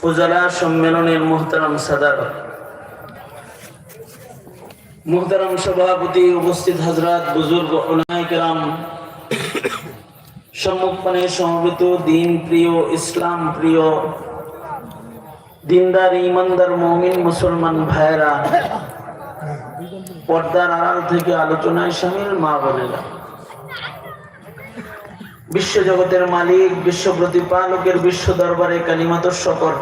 উপজেলা সম্মেলনের মোহতারাম সাদার। মোহতারাম সভাপতি উপস্থিত হাজরাত বুজুর্গ ওলাইকেরাম সম্মুখপানে সমবেত দিন প্রিয়, ইসলাম প্রিয়, দিনদার, ইমানদার, মমিন, মুসলমান ভাইরা পর্দার আড়াল থেকে আলোচনায় সামিল মা বলেরা বিশ্ব জগতের মালিক বিশ্ব প্রতিপালকের বিশ্ব দরবারে কালিমাত শকর।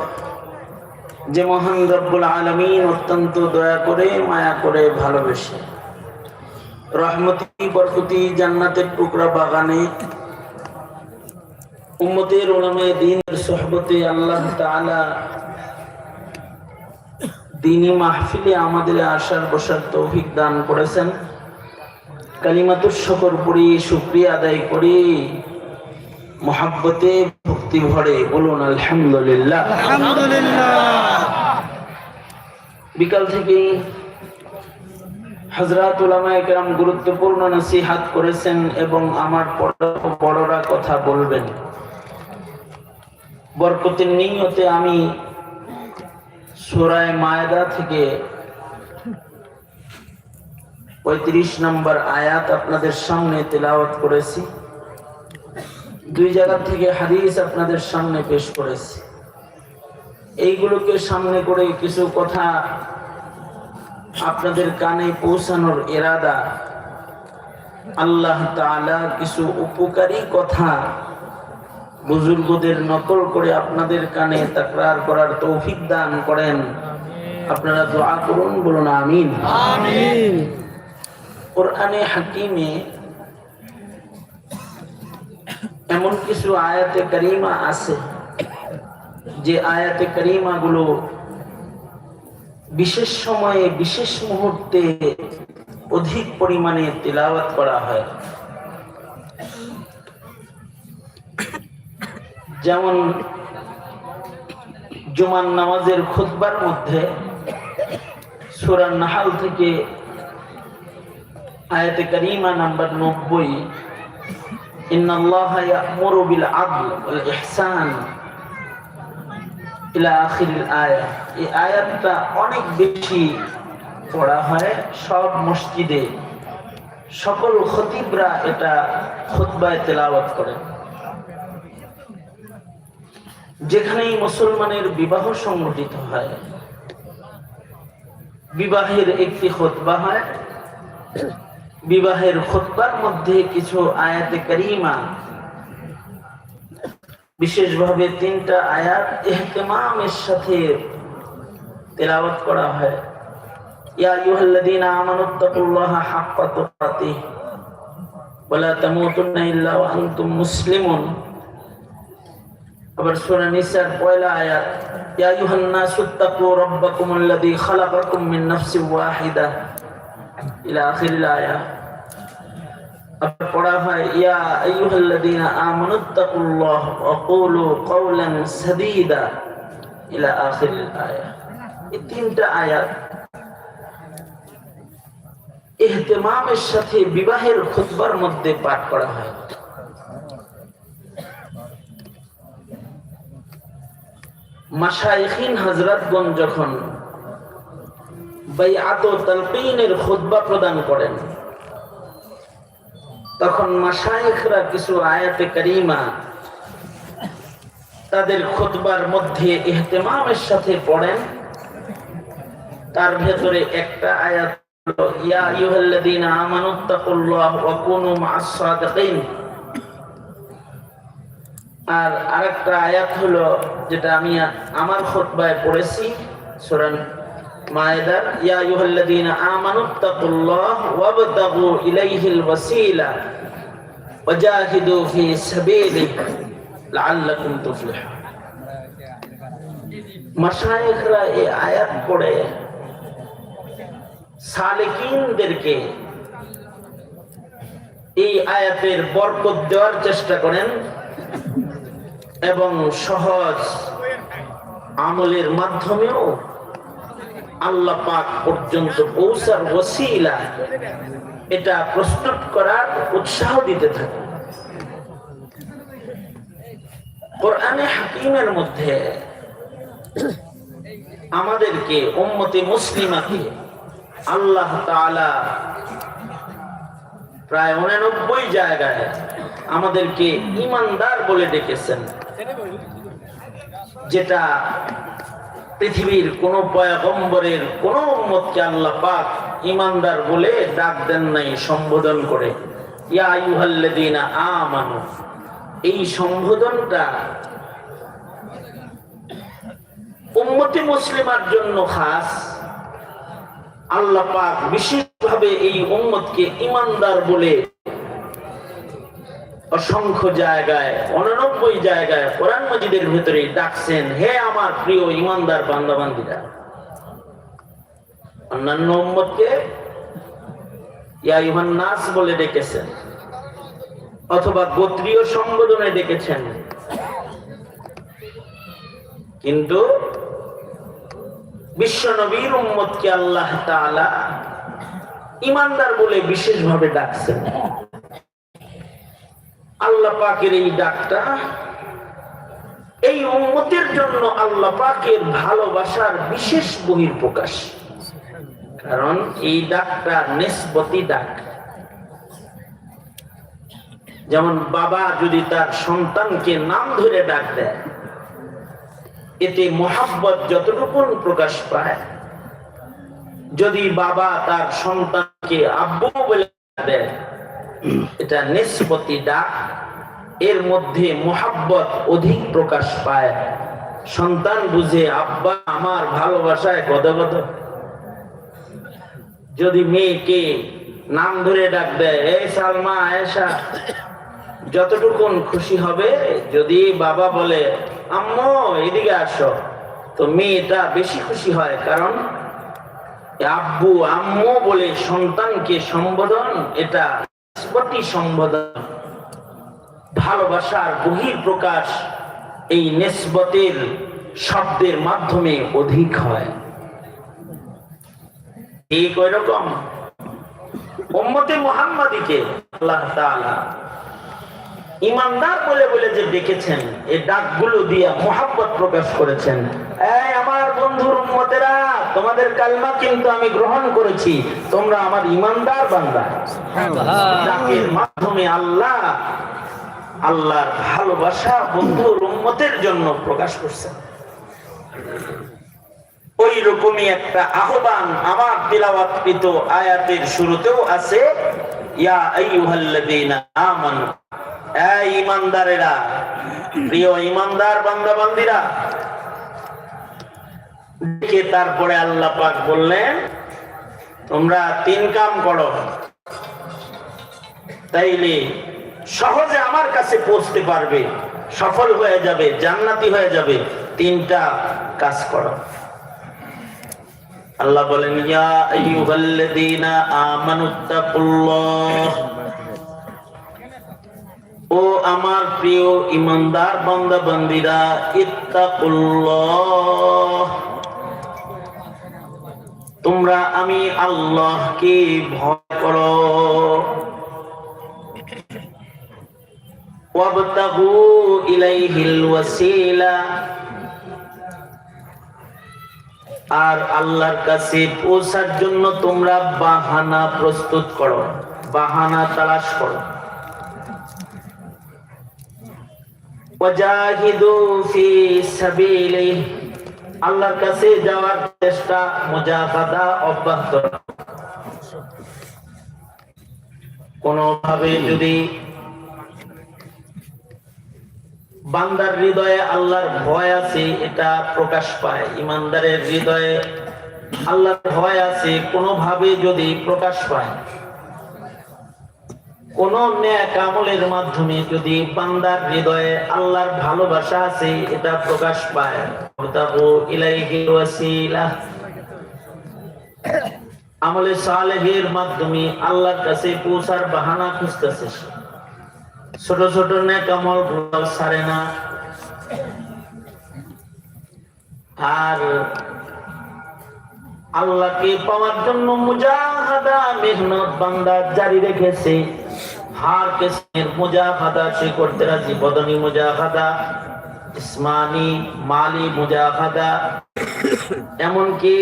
যে মহান রব্বুল আলমিন অত্যন্ত দয়া করে, মায়া করে ভালোবেসে। রহমতি, বরকতি, জান্নাতের টুকরা বাগানে উম্মতের ওলামে দিনের সোহবতে আল্লাহ তাআলা দিনী মাহফিলে আমাদের আসার বসার তৌফিক দান করেছেন। কালিমাতুর শকর পড়ি, শুক্রিয়া আদায় করি। মহাব্বতে ভক্তি ভরে বলুন আলহামদুলিল্লাহ। বিকাল থেকে হজরত গুরুত্বপূর্ণ নসিহাত করেছেন এবং আমার বড়রা কথা বলবেন। বরকতের নিয়তে আমি সুরায় মায়দা থেকে পঁয়ত্রিশ নম্বর আয়াত আপনাদের সামনে তেলাওয়াত করেছি। দুই জায়গা থেকে হাদিস আপনাদের সামনে পেশ করেছি। এইগুলোকে সামনে করে কিছু কথা আপনাদের কানে পৌঁছানোর এরাদা। আল্লাহ তাআলা কিছু উপকারী কথা বুজুর্গদের নকল করে আপনাদের কানে তাকরার করার তৌফিক দান করেন। আপনারা দোয়া করুন বলুন আমিন। কোরআনে হাকিমে এমন কিছু আয়াতে করিমা আছে যে আয়াতে করিমা গুলো বিশেষ সময়ে, বিশেষ মুহূর্তে অধিক পরিমাণে তিলাওয়াত করা হয়। যেমন জুমান নামাজের খুতবার মধ্যে সুরান নাহাল থেকে আয়াতে করিমা নাম্বার নব্বই إن الله يأمر بالعدل والإحسان إلى آخر الآية এই আয়াতটা অনেক বেশি পড়া হয় সব মসজিদে সকল খতিবরা এটা খুতবায় তেলাওয়াত করেন যেখানেই মুসলমানের বিবাহ সংগঠিত হয় বিবাহের একটি খুতবা হয় বিবাহের খুতবার মধ্যে কিছু আয়াতে করিমা। বিশেষভাবে তিনটা আয়াত ইহতিমামের সাথে তেলাওয়াত করা হয়। মুসলিমুন। আবার সূরা নিসার পয়লা আয়াত, ইয়া আইয়ুহান নাসুত্তাকু রাব্বাকুমুল্লাযী খালাকাকুম মিন নাফসিন ওয়াহিদা। ইলা আখিরিল আয়া আবার পড়া হয়, ইয়া আইয়ুহাল্লাযীনা ওয়া কুলু সাদীদা ইলা আখিরিল আয়া. এই তিনটা আয়াত সাথে বিবাহের খুতবার মধ্যে পাঠ করা হয়। মাশাইখিন হযরতগণ যখন বাইআত ও তালকিনের খুতবা প্রদান করেন তখন মাশাইখরা কিছু আয়াতে কারিমা তাদের খুতবার মধ্যে ইহতিমামের সাথে পড়েন। তার ভেতরে একটা আয়াত ইয়া আর আরেকটা আয়াত হলো, যেটা আমি আমার খুতবায় পড়েছি সূরা মায়েদার ইয়া আমানুত্তাকুল্লাহ ওয়াবতাগু ইলাইহিল ওয়াসিলা ফি সাবিলিহি লাআল্লাকুম তুফলিহুন। মাশায়েখরা এই আয়াত পড়ে, সালেকিনদেরকে এই আয়াতের বরকত দেওয়ার চেষ্টা করেন এবং সহজ আমলের মাধ্যমেও আল্লাহ পাক পর্যন্ত পৌঁছার ওসিলা এটা প্রস্তুত করার উৎসাহ দিতে থাকে। কোরআনে হাকিমের মধ্যে আমাদেরকে, উম্মতে মুসলিমাকে আল্লাহ তাআলা প্রায় উনানব্বই জায়গায় আমাদেরকে ইমানদার বলে ডেকেছেন। যেটা পৃথিবীর কোন পয়গম্বরের কোন উম্মতকে আল্লাহ পাক ইমানদার বলে ডাক দেন নাই, সম্বোধন করে। ইয়া এই সম্বোধনটা উম্মতি মুসলিমার জন্য খাস। আল্লাহ পাক বিশেষভাবে এই উম্মতকে ইমানদার বলে অসংখ্য জায়গায়, অনানব্বই জায়গায় কোরআন মজিদের ভিতরে ডাকছেন, হে আমার প্রিয় ইমানদার বান্দাবান্দিরা। অন্যান্য উম্মতকে ইয়া ইউহান নাস বলে ডেকেছেন, অথবা গোত্রীয় সম্বোধনে ডেকেছেন। কিন্তু বিশ্ব নবীর উম্মতকে আল্লাহ তাআলা ইমানদার বলে বিশেষভাবে ডাকছেন। আল্লাহ পাকের এই ডাকটা এই উম্মতের জন্য আল্লাহ পাকের ভালোবাসার বিশেষ বহির প্রকাশ কারণ এই ডাকটা নিসবতি ডাক। যেমন বাবা যদি তার সন্তানকে নাম ধরে ডাক দেয়, এতে মোহাব্বত যতটুকু প্রকাশ পায়, যদি বাবা তার সন্তানকে আব্বু বলে দেয়, এটা নিষ্পতি ডাক। এর মধ্যে মোহাব্বত অধিক প্রকাশ পায়। সন্তান বুঝে, আব্বা, আমার ভালোবাসায় কত যদি মেয়েকে নাম ধরে ডাক দেয় এই সালমা আয়েশা যতটুকুন খুশি হবে, যদি বাবা বলে, আম্মু, এদিকে আসো। তো মেয়েটা বেশি খুশি হয়, কারণ আব্বু, আম্মু বলে সন্তানকে সম্বোধন, এটা সম্বোধন। ভালোবাসার বহির প্রকাশ এই নেসবতের শব্দের মাধ্যমে অধিক হয়। এই কয় রকম মুহাম্মাদিকে আল্লাহ তাআলা ইমানদার বলে বলে যে ডেকেছেন এই ডাকগুলো দিয়ে মোহাব্বত প্রকাশ করেছেন। এই আমার বন্ধুর উম্মতেরা তোমাদের কালমা কিন্তু আমি গ্রহণ করেছি তোমরা আমার ইমানদার বান্দা। ডাকের মাধ্যমে আল্লাহ আল্লাহর ভালোবাসা বন্ধুর উম্মতের জন্য প্রকাশ করছেন ওই রকমই একটা আহ্বান আমার তিলাওয়াতকৃত আয়াতের শুরুতেও আছে তারপরে আল্লাহ পাক বললেন, তোমরা তিন কাম করো। তাইলে সহজে আমার কাছে পৌঁছতে পারবে, সফল হয়ে যাবে, জান্নাতি হয়ে যাবে, তিনটা কাজ করো। আল্লাহ বলেন, ইয়া ও আমার প্রিয় ইমানদার বান্দা বান্দিরা ইত্তাকুল্লাহ। তোমরা আমি আল্লাহকে ভয় করো। ওয়াবতাগু ইলাইহিল ওয়াসিলা। আর আল্লাহর কাছে পৌঁছার জন্য তোমরা বাহানা প্রস্তুত করো, বাহানা তালাশ করো। আল্লাহর কাছে যাওয়ার চেষ্টা মুজাহাদা অব্যাহত কোনোভাবে যদি বান্দার হৃদয়ে আল্লাহর ভয় আছে, এটা প্রকাশ পায়। ইমানদারের হৃদয়ে আল্লাহর ভয় আছে কোনোভাবে যদি প্রকাশ পায়। কোন ন্যাক আমলের মাধ্যমে যদি বান্দার হৃদয়ে আল্লাহর ভালোবাসা আছে, এটা প্রকাশ পায়। আমলে সালেহের মাধ্যমে আল্লাহর কাছে পৌঁছার বাহানা খুঁজতেছে সে। ছোট ছোট ন্যাক আমলগুলো ছাড়ে না। আর আল্লাহকে পাওয়ার জন্য মুজাহাদা মেহনত বান্দা জারি রেখেছে। হার কেসের মুজাহাদা, সে করতে রাজি বদনি মুজাহাদা, ইসমানি, মালি মুজাহাদা। এমনকি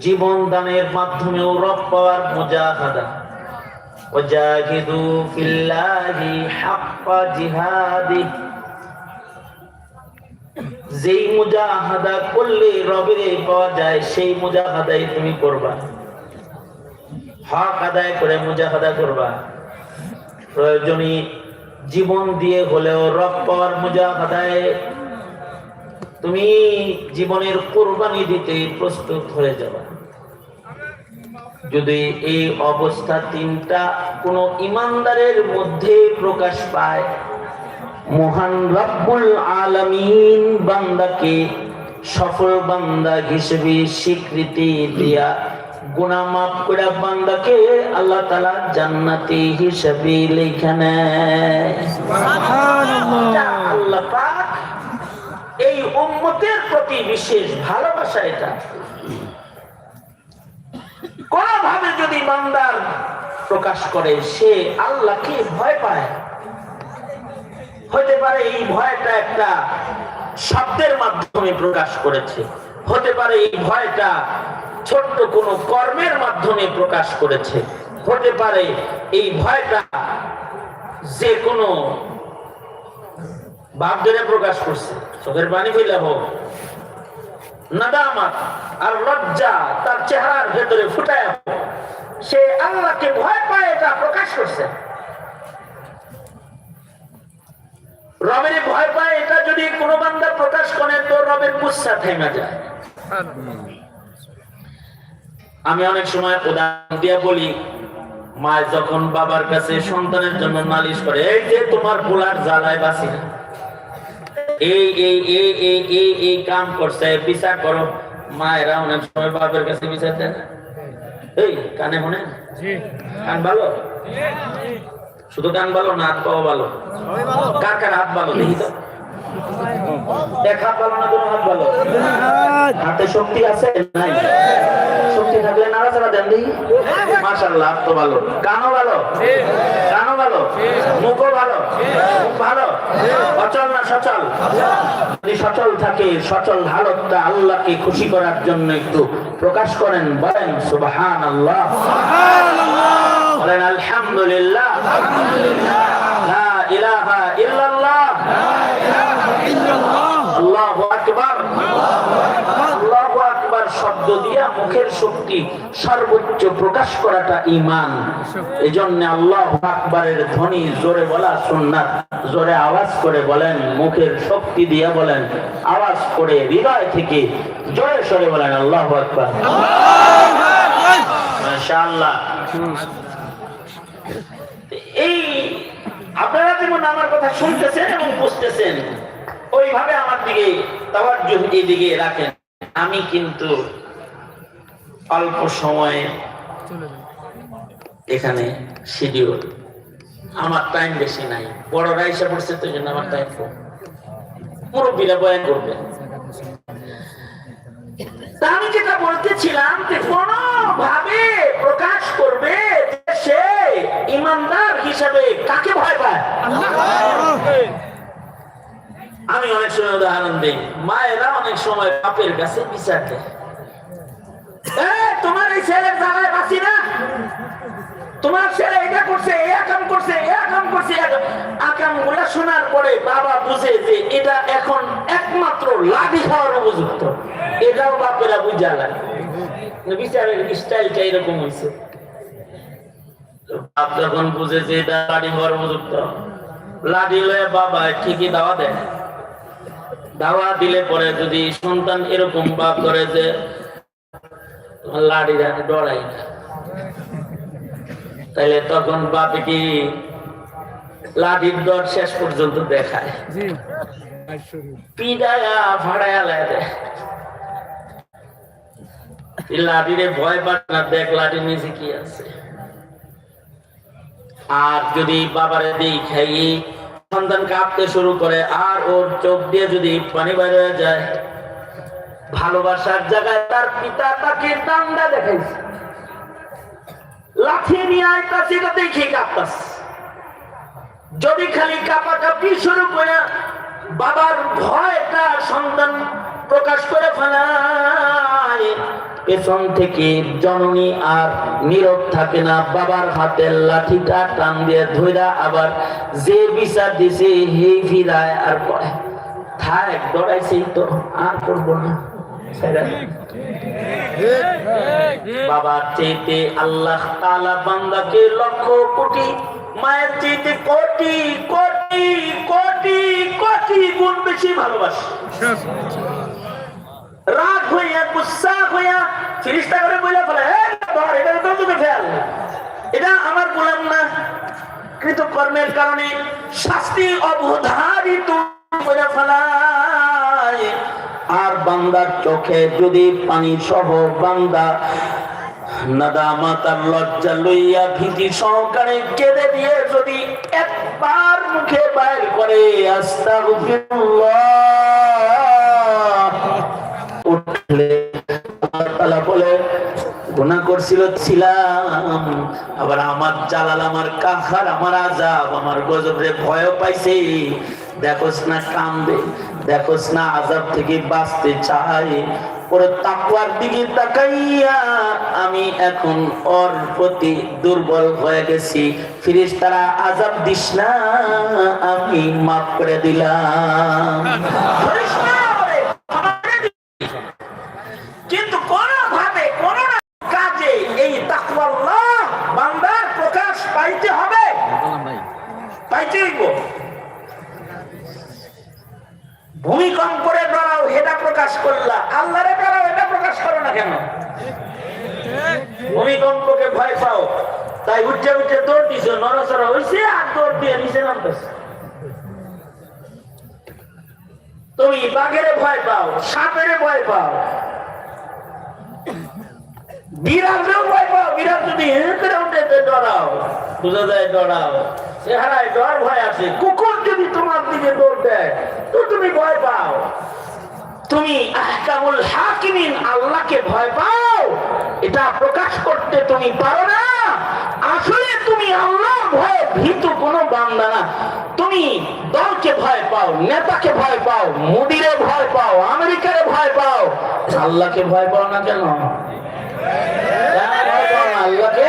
জীবন দানের মাধ্যমেও রব পাওয়ার মুজাহাদা। وجاهدوا في الله حق جهاده যেই মুজাহাদা করলে রবের পাওয়া যায় সেই মুজাহাদাই তুমি করবা হক আদায় করে মুজাহাদা করবা প্রয়োজনী জীবন দিয়ে হলেও রব পাওয়ার মুজাহাদায় তুমি জীবনের কোরবানি দিতে প্রস্তুত হয়ে যাবা যদি এই অবস্থা তিনটা কোন ইমানদারের মধ্যে প্রকাশ পায় মহান রব্বুল আলামিন বান্দাকে সফল বান্দা হিসেবে স্বীকৃতি দিয়া গুনাহ মাফ করে বান্দাকে আল্লাহ তাআলা জান্নাতি হিসেবে লেখা নেয়। এটা আল্লাহ পাক এই উম্মতের প্রতি বিশেষ ভালোবাসা এটা। বান্দার প্রকাশ করে, সে আল্লাহকে ভয় পায়। হতে পারে এই ভয়টা একটা শব্দের মাধ্যমে প্রকাশ করেছে। হতে পারে এই ভয়টা ছোট্ট কোনো কর্মের মাধ্যমে প্রকাশ করেছে। হতে পারে এই ভয়টা যে কোনো বাপ ধরে প্রকাশ করছে। চোখের পানি ফেলে হোক, নাদামাত আর লজ্জা তার চেহারার ভেতরে ফুটায় হোক সে আল্লাহকে ভয় পায়, এটা প্রকাশ করছে। রবের ভয় পায়, এটা যদি কোনো বান্দা প্রকাশ করে, তো রবের গুচ্ছা থেমে যায়। আমি অনেক সময় উদাহরণ দিয়ে বলি, মা যখন বাবার কাছে সন্তানের জন্য নালিশ করে, এই যে তোমার পোলার জ্বালায় বাসি এই এই এই এই এই কাম করছে, বিচার করো। মায়েরা অনেক সময় বাবার কাছে বিচার দেয় না। এই কানে মনে কান ভালো? শুধু কান ভালো না হাত পাও ভালো? কার কার হাত ভালো? দেখি তো। ভালো না কোনো হাত ভালো হাতে শক্তি আছে? নাই। শক্তি থাকলে নাড়াচাড়া দেন দেখি মাশাল্লাহ তো ভালো। কানও ভালো। কানও ভালো। মুখও ভালো। ভালো। অচল না সচল? যদি সচল থাকে সচল হালতটা আল্লাহকে খুশি করার জন্য একটু প্রকাশ করেন বলেন সুবহান আল্লাহ বলেন আলহামদুলিল্লাহ। লা ইলাহা ইল্লাল্লাহ আল্লাহু আকবার আল্লাহু আকবার শব্দ দিয়া মুখের শক্তি সর্বোচ্চ প্রকাশ করাটা ঈমান, এজন্য আল্লাহু আকবারের ধ্বনি জোরে বলা সুন্নাত, জোরে আওয়াজ করে বলেন, মুখের শক্তি দিয়া বলেন, আওয়াজ করে হৃদয় থেকে জোরে সরে বলেন আল্লাহু আকবার। এই আপনারা যেমন আমার কথা শুনতেছেন এবং বুঝতেছেন, ওইভাবে আমার দিকে তাওয়াজ্জুহ রাখেন। আমি কিন্তু অল্প সময়ে এখানে শিডিউল আমার টাইম বেশি নাই। বড়রা এসে পড়ছে তো জন্য আমার টাইম কম। মুরব্বীরা বয়ান করবে। আমি যেটা বলতেছিলাম যে কোনভাবে প্রকাশ করবে সে ইমানদার হিসাবে কাকে ভয় পায়? আমি অনেক সময় উদাহরণ দিই। মায়েরা অনেক সময় বাপের কাছে বিচার দেয়। তোমার এই ছেলের না? তোমার ছেলে এটা করছে কাম করছে কাম করছে আকামগুলা শোনার পরে বাবা বুঝে যে এটা এখন একমাত্র খাওয়ার উপযুক্ত। এটাও বাপেরা বুঝা লাগে। বিচারের স্টাইলটা এরকম হয়েছে। বাপ যখন বুঝে যে এটা খাওয়ার উপযুক্ত লয়ে বাবা ঠিকই দাওয়া দেয়। দাওয়া দিলে পরে যদি সন্তান এরকম বাপ করে যে তোমার লাঠি ডরাই না। তাহলে তখন বাপে কি লাঠির দর শেষ পর্যন্ত দেখায়। পিডায়া ভাড়ায়া লাগে লাঠিরে ভয় পায় না দেখ লাঠি নিচে কি আছে। আর যদি বাবারে দিই খাইয়ে সন্তান কাঁপতে শুরু করে আর ওর চোখ দিয়ে যদি পানি বাইরে হয়ে যায় ভালোবাসার জায়গায় তার পিতা তাকে দান্দা দেখাইছে। লাঠি নিয়ে এটা দেখে কাঁপতাছে। যদি খালি কাপা কাপি শুরু করে, বাবার ভয়টা সন্তান প্রকাশ করে ফেলায়। পেছন থেকে জননী আর নীরব থাকে না, বাবার হাতের লাঠিটা টান দিয়ে ধইরা আবার যে বিচার দিছে, হে ফিরায় আর করে থাক ডরাইছেই তো, আর করব না। আল্লাহ তাআলা বান্দাকে লক্ষ কোটি মায়ের কোটি কোটি কোটি কোটি গুণ বেশি ভালোবাসে। রাগ হইয়া গুসা হইয়া করে বইলা ফেলে "এই, এটা তো এটা আমার গোলাম না। কৃতকর্মের কারণে শাস্তি অবধারিত করে ফেলায়। আর বান্দার চোখে যদি পানি সহ বান্দা লজ্জা লইয়া কেঁদে দিয়ে যদি মুখে করে উঠলে বলে গুনাহ করছিল ছিলাম, আবার আমার জালাল, আমার কাহার আমার আজাব আমার গজবে ভয় পাইছে। দেখোস না কান্দে। দেখোস না আজাব থেকে বাঁচতে চাই, ওর তাকুয়ার দিকে তাকাইয়া আমি এখন ওর প্রতি দুর্বল হয়ে গেছি। ফিরিস তারা আজাব দিস না, আমি মাফ করে দিলাম ধরিস না ওরে, ক্ষমা করে দিস। কিন্তু কোন ভাবে কোন না কাজে এই তাকওয়াল্লাহ বান্দার প্রকাশ পাইতে হবে পাইতে হইব ভূমিকম্পরে ডরাও এটা প্রকাশ করলা। আল্লাহরে ডরাও এটা প্রকাশ করো না কেন? ভূমিকম্পকে ভয় পাও, তাই উঠে উঠে দৌড় দিছ নরসরা হয়েছে আর দৌড় দিয়ে নিচে নামতেছে। তুমি বাঘের ভয় পাও, সাপের ভয় পাও। বিড়ালকেও ভয় পাও, বিড়াল যদি হেঁটে উঠে ডরাও বুঝা যায় ডরাও চেহারায় ভয় আছে। কুকুর যদি তোমার দিকে দৌড় দেয়, তো তুমি ভয় পাও। তুমি আল্লাহকে ভয় পাও। এটা প্রকাশ করতে তুমি পারো না। আসলে তুমি আল্লাহ ভয় ভীতু কোনো বান্দা না। তুমি দলকে ভয় পাও, নেতাকে ভয় পাও মুদিরে ভয় পাও, আমেরিকারে ভয় পাও। আল্লাহকে ভয় পাও না কেন ভয় পাও না আল্লাহকে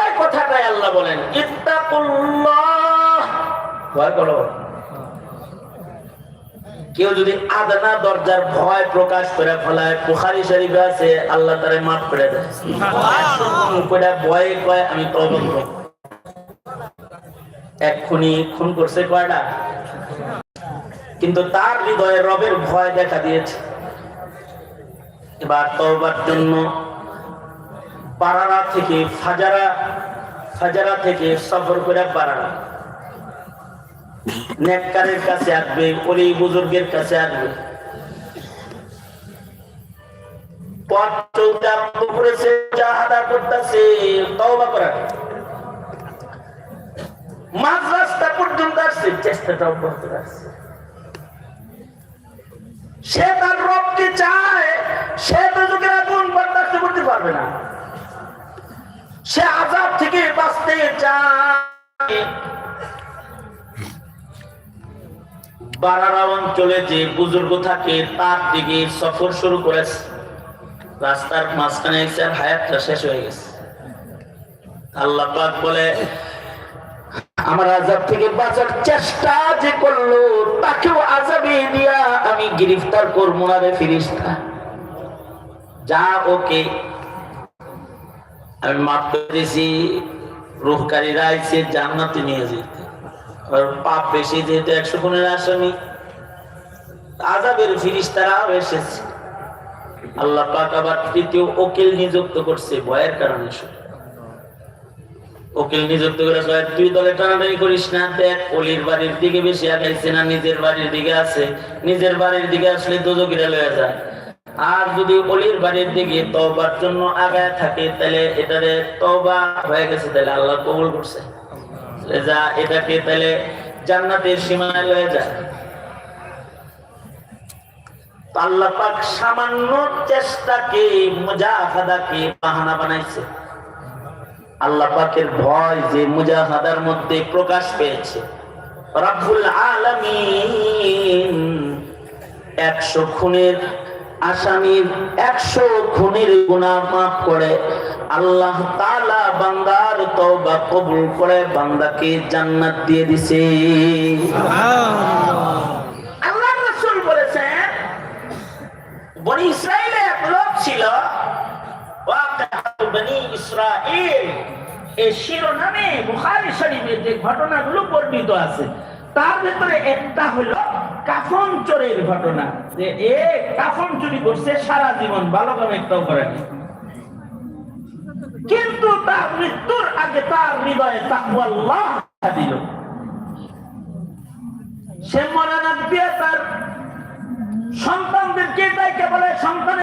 ওই কথাটাই আল্লাহ বলেন ইত্তাকুল্লাহ ভয় করো। কেউ যদি আদনা দরজার ভয় প্রকাশ করে ফেলায় বুখারি শরীফে আছে আল্লাহ তারে মাফ করে দেয় ভয়ে কয় আমি করব। এক্ষুনি খুন করছে কয়টা? কিন্তু তার হৃদয়ে রবের ভয় দেখা দিয়েছে। এবার তওবার জন্য পারারা থেকে ফাজারা ফাজারা থেকে সফর করে পারারা। নেককারের কাছে আসবে ওলি বুজুর্গের কাছে আসবে। পথ করেছে জাহাদা করতেছে, তওবা মাঝ রাস্তা পর্যন্ত আসছে চেষ্টাটা অব্যাহত সে তার রবকে চায়, সে তো যুগের আগুন বরদাস্ত করতে পারবে না। সে আজাব থেকে বাঁচতে চায়। বারারা অঞ্চলে যে বুজুর্গ থাকে, তার দিকে সফর শুরু করেছে। রাস্তার মাঝখানে এসে হায়াতটা শেষ হয়ে গেছে। আল্লাহ পাক বলে, আমার আজাব থেকে বাঁচার চেষ্টা যে করল, তাকেও আজাবে দিয়া আমি গ্রেফতার করব না রে ফিরিস্তা যা ওকে আমি মাফ করে দিয়েছি রুহকারীরা আইসে জান্নাতে নিয়ে যেতে পাপ বেশি যেহেতু একশো গুণের আসামি। আজাবের ফিরিস্তারাও এসেছে। আল্লাহ পাক আবার তৃতীয় ওকিল নিযুক্ত করছে ভয়ের কারণে। উকিল নিযুক্ত তুই দলে টানাটানি করিস না, দেখ অলির বাড়ির দিকে বেশি আগাইছে না, নিজের বাড়ির দিকে আছে। নিজের বাড়ির দিকে আসলে দুজকিরা লয়ে যায় আর যদি অলির বাড়ির দিকে তবার জন্য আগায় থাকে, তাহলে এটারে তবা হয়ে গেছে, তাহলে আল্লাহ কবুল করছে। যা এটাকে তাহলে জান্নাতের সীমায় লয়ে যায়। সামান্য চেষ্টাকে, মুজাহাদাকে বাহানা বানাইছে। ভয় যে মুজাহাদার মধ্যে প্রকাশ পেয়েছে। রাব্বুল আলামিন একশো খুনের আসামির একশো খুনের গুনাহ মাফ করে। আল্লাহ তাআলা বান্দার তওবা কবুল করে বান্দাকে জান্নাত দিয়ে দিছে। আল্লাহ রাসূল বলেছেন বনি এক লোক ছিল বনি ইসরাইল। এই শিরোনামে বুখারী শরীফে যে ঘটনাগুলো বর্ণিত আছে তার ভিতরে একটা হলো কাফন চোরের ঘটনা। যে এ কাফন চুরি করছে সারা জীবন, ভালো করে একটাও করেনি কিন্তু তার মৃত্যুর আগে তার হৃদয়ে তাকওয়াল্লাহ দিল সে মরানার দিয়ে তার সন্তানদেরকে তাই বলে? সন্তানের